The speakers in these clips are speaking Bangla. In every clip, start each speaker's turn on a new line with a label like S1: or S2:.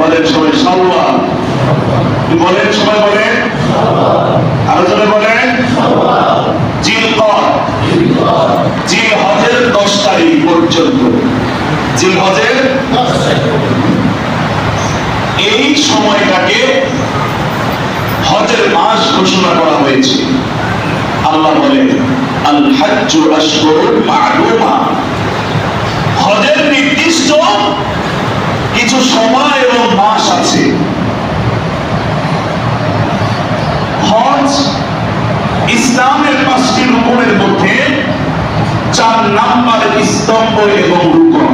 S1: বলেন সবাই সাল্লাহ বলেন, সবাই বলেন। আরও বলেন। দশ তারিখ পর্যন্ত। এই সময়টাকে হজের মাস ঘোষণা করা হয়েছে। আল্লাহ বলেন হজের নির্দিষ্ট কিছু সময় এবং মাস আছে। হজ ইসলামের পাঁচটি রুকনের মধ্যে চার নাম্বার স্তম্ভ এবং রুকন।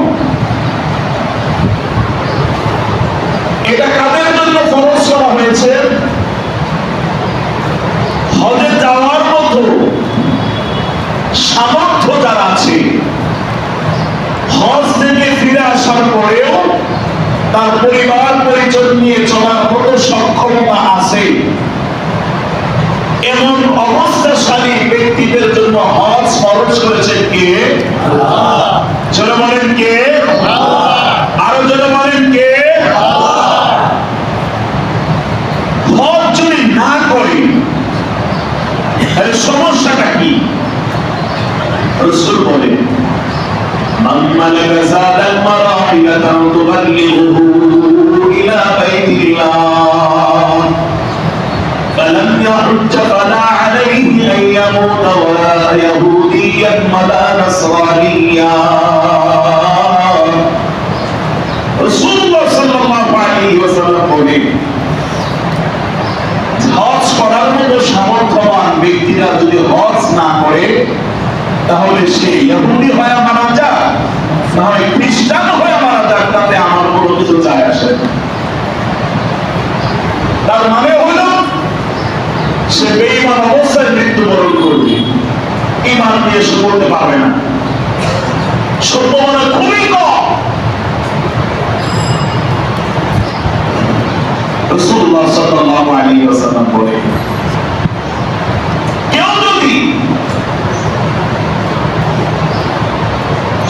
S1: এটা কাদের জন্য ফরজ করা হয়েছে? হজে যাওয়ার মতো সামর্থ্য যারা আছে, হজ থেকে ফিরে আসার পরেও তার পরিবার পরিজন নিয়ে চলার মতো সক্ষমতা আছে। এমন অবস্থাশালী ব্যক্তিদের জন্য হজ খরচ করেছেন কে? বলেন কে? না করে সমস্যাটা কি? বলে মাম্মালে মার مراحلة تبلغه إلى بيت الله فلم يحج فلا عليه أن يموت ولا يهوديا ولا نصرانيا رسول الله صلى الله عليه وسلم বলেন হজ করার মতো সামর্থ্যবান ব্যক্তিরা যদি হজ না করে তাহলে সে ইহুদি হয়ে মারা যাক না হয় খ্রিস্টান হয়ে রাসূলুল্লাহ সাল্লাল্লাহু আলাইহি ওয়াসাল্লাম বলেন কেউ যদি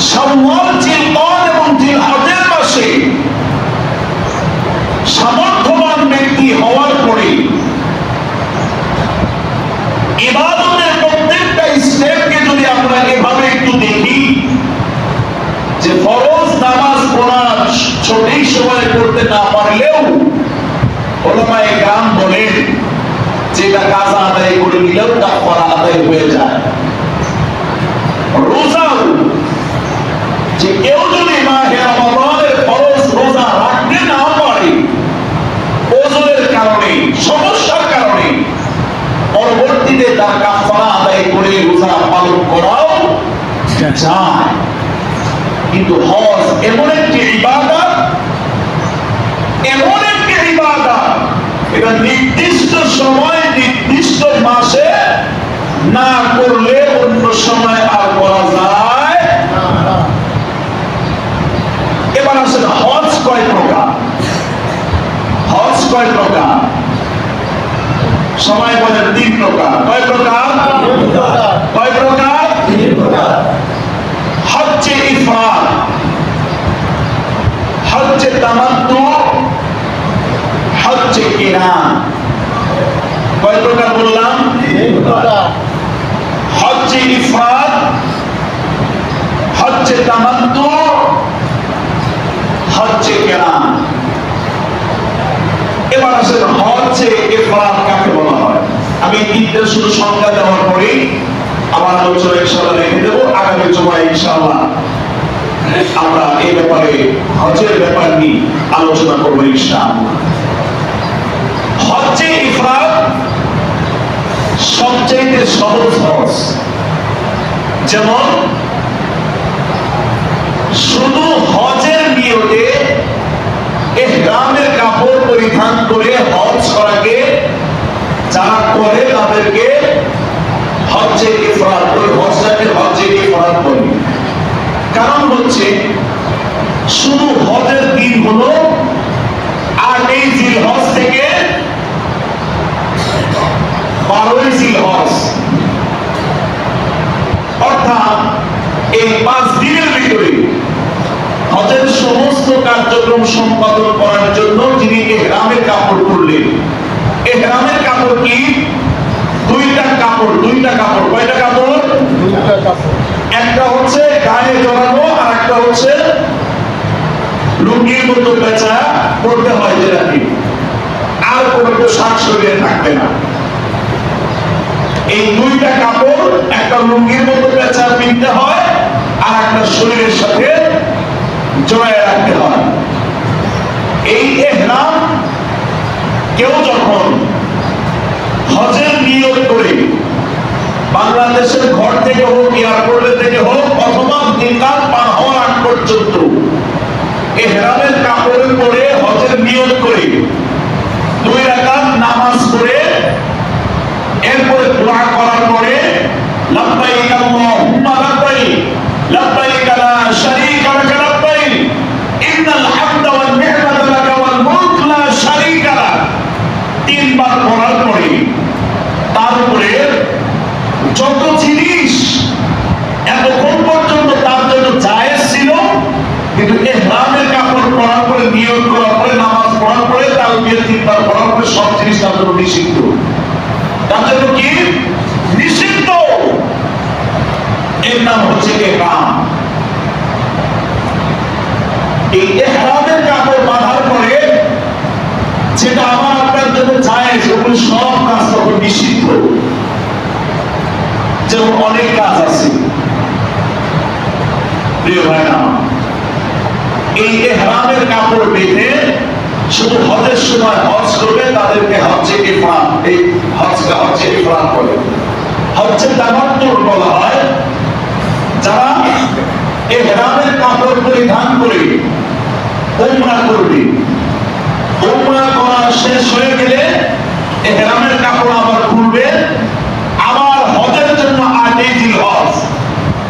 S1: শাওয়াল জিলকদ এবং জিলহজের মাসে সামর্থ্যবান ব্যক্তি হওয়ার পরে ইবাদতের প্রত্যেকটা স্টেপকে যদি আমরা এভাবে একটু দেখি, যে ফরজ নামাজ কোরআন সঠিক সময়ে করতে না পারলেও ওলামায়ে বলেন আদায় করে আদায় হয়ে যায়। যে কেউ যদি মাহে ফরজ রোজা রাখতে না পারে, ওজনের কারণে, সমস্যার কারণে, পরবর্তীতে তার আদায় করে রোজা পালন করাও যায়। কিন্তু হজ এমন একটি ইবাদত, এমন এটা নির্দিষ্ট সময়, নির্দিষ্ট মাসে না করলে অন্য সময় আর করা যায় এবার আসেন হজ কয় প্রকার? হজ কয় প্রকার? সবাই বলেন তিন প্রকার। কয় প্রকার? কয় প্রকার? হচ্ছে ইফরাদ হচ্ছে তামাত্তু হচ্ছে কিরান কয় প্রকার বললাম? হচ্ছে ইফরাদ হচ্ছে তামাত্তু হচ্ছে কিরান এবার আসেন হচ্ছে ইফরাদ কাকে বলা হয়? আমি তিনটে শুধু সংজ্ঞা দেওয়ার পরে আমার আলোচনা ইনশাআল্লাহ রেখে দেবো। আগামী জমায় ইনশাআল্লাহ আমরা এই ব্যাপারে হজের ব্যাপার নিয়ে আলোচনা করব ইনশাআল্লাহ। সবচেয়ে সহজ হজ যেমন, শুধু হজের নিয়তে ইহরামের কাপড় পরিধান করে হজ করাকে, যারা করে তাদেরকে হজ্জে ইফরাদ ওই হজটাকে হজ্জে ইফরাদ বলে। কারণ হচ্ছে, শুধু হজের দিন হলো আটই জিল হজ থেকে বারোই জিল হজ। অর্থাৎ এই পাঁচ দিনের ভিতরে হজের সমস্ত কার্যক্রম সম্পাদন করার জন্য যিনি এহরামের কাপড় পরলেন এহরামের কাপড় কি? দুইটা কাপড় দুইটা কাপড়। কয়টা কাপড়?
S2: দুইটা কাপড়।
S1: একটা হচ্ছে গায়ে জড়ানো আর একটা হচ্ছে লুঙ্গির মতো বেচা করতে হয় যেটাকে আর কোনো শাক শরীরে থাকবে না। এই দুইটা কাপড় একটা লুঙ্গির মতো বেচা কিনতে হয় আর একটা শরীরের সাথে জড়ায় রাখতে হয়। এই এহরাম কেউ যখন হজের নিয়োগ করে বাংলাদেশের ঘর থেকে হোক, এয়ারপোর্টের থেকে হোক, অথবা দিনকাল পার হওয়ার আগ পর্যন্ত এহরামের কাপড়ের পরে হজের নিয়োগ করে দুই রাকাত নামাজ পড়ে এরপরে দোয়া করার পরে লাব্বাইক আল্লাহুম্মা লাব্বাইক লাব্বাইক লা শারীকা লাক লাব্বাইক ইন্নাল হামদা ওয়ান নি'মাতা লাক ওয়াল মুলক লা শারীকা লাক তিনবার পড়ার পরে তার উপরে যত জিনিস এতক্ষণ পর্যন্ত তার জন্য জায়েজ ছিল কিন্তু এহরামের কাপড় পরার পরে নিয়োগ করার পরে নামাজ পড়ার পরে তার বিয়ে তিনবার পড়ার পরে সব জিনিস তার জন্য নিষিদ্ধ। তার জন্য কি? নিষিদ্ধ। এর নাম হচ্ছে এহরাম এই এহরামের কাপড় বাঁধার পরে যেটা আমার আপনার জন্য জায়েজ, ওগুলো সব কাজ তখন নিষিদ্ধ। যেমন অনেক কাজ আছে। প্রিয় ভাইরা, এই এহরামের কাপড় বেঁধে শুধু হজের সময় হজ করবে, তাদেরকে এই হজকে হজ্জে ইফরান বলে। হজ্জে তামাত্তুর বলা হয়। যারা এহরামের কাপড় পরিধান করে উমরা করবে। উমরা করা শেষ হয়ে গেলে এহরামের কাপড় আবার খুলবে। আবার হজের জন্য আগে দিল হজ।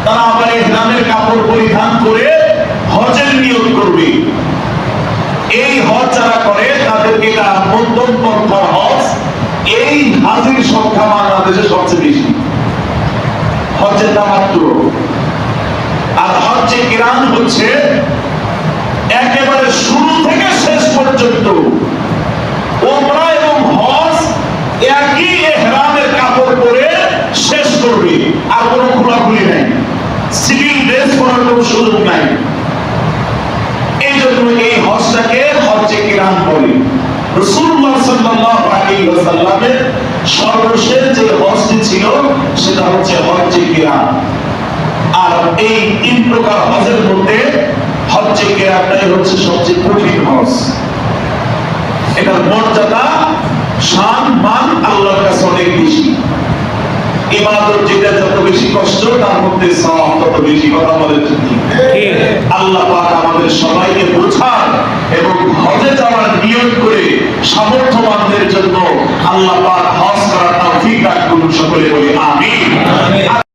S1: তারা আবার এহরামের কাপড় পরিধান করে হজের নিয়োগ করবে। এই হজ যারা করে, তাদেরকে এটা মধ্যম পন্থার হজ এই হাজির সংখ্যা বাংলাদেশে সবচেয়ে বেশি হজ্জের দামাত্র আর হজ্জে কিরান হচ্ছে একেবারে শুরু থেকে শেষ পর্যন্ত। ওমরা এবং হজ একই এহরামের কাপড় পরে শেষ করবে, আর কোনো খোলাখুলি নাই। সিভিল ড্রেস পরার কোনো সুযোগ নাই। এই জন্য এই হজটাকে হজ্জে কিরান বলে। রাসূলুল্লাহ সাল্লাল্লাহু আলাইহি ওয়াসাল্লামের সর্বশেষ যে হজটি ছিল, সেটা হচ্ছে হজ্জে কিরান আর এই তিন প্রকার হজের মধ্যে হজ্জে কেরাটাই হচ্ছে সবচেয়ে কঠিন হজ। এটার মর্যাদা শান মান আল্লাহর কাছে অনেক বেশি। ইবাদত যেটা যত বেশি কষ্ট তার মধ্যে সওয়াব তত বেশি কথা বলে আল্লাহ পাক আমাদের সবাইকে বোঝান এবং হজে যাওয়ার নিয়ত করে সামর্থ্যবানদের জন্য আল্লাহ পাক হজ করার তৌফিক দান করুন সকলে বলি আমিন।